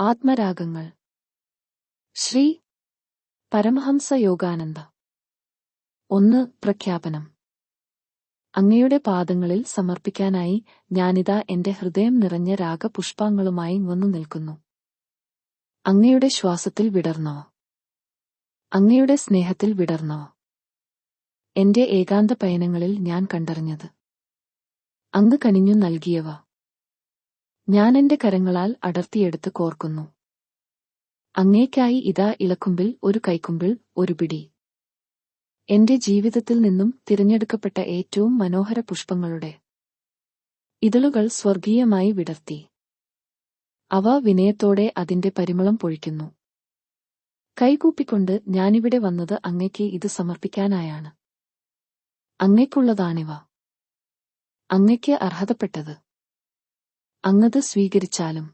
ആത്മരാഗങ്ങൾ. ശ്രീ പരമഹംസ യോഗാനന്ദ ഒന്ന് പ്രഖ്യാപനം. അങ്ങയുടെ പാദങ്ങളിൽ സമർപ്പിക്കാനായി ഞാനിതാ എന്റെ ഹൃദയം നിറഞ്ഞ രാഗപുഷ്പാങ്ങളുമായി വന്നു നിൽക്കുന്നു. അങ്ങയുടെ ശ്വാസത്തിൽ വിടർന്നോ? അങ്ങയുടെ സ്നേഹത്തിൽ വിടർന്നോ? എന്റെ ഏകാന്ത പയനങ്ങളിൽ ഞാൻ കണ്ടറിഞ്ഞത്. അങ്ങ് കണിഞ്ഞു നൽകിയവ. ഞാൻ എന്റെ കരങ്ങളാൽ അടർത്തിയെടുത്ത് കോർക്കുന്നു. അങ്ങേക്കായി ഇതാ ഇളക്കുമ്പിൽ ഒരു കൈക്കുമ്പിൾ ഒരു പിടി. എന്റെ ജീവിതത്തിൽ നിന്നും തിരഞ്ഞെടുക്കപ്പെട്ട ഏറ്റവും മനോഹര പുഷ്പങ്ങളുടെ ഇതളുകൾ സ്വർഗീയമായി വിടർത്തി. അവ വിനയത്തോടെ അതിന്റെ പരിമളം പൊഴിക്കുന്നു. കൈകൂപ്പിക്കൊണ്ട് ഞാനിവിടെ വന്നത് അങ്ങയ്ക്ക് ഇത് സമർപ്പിക്കാനായാണ്. അങ്ങയ്ക്കുള്ളതാണിവ. അങ്ങയ്ക്ക് അർഹതപ്പെട്ടത്. അങ്ങത് സ്വീകരിച്ചാലും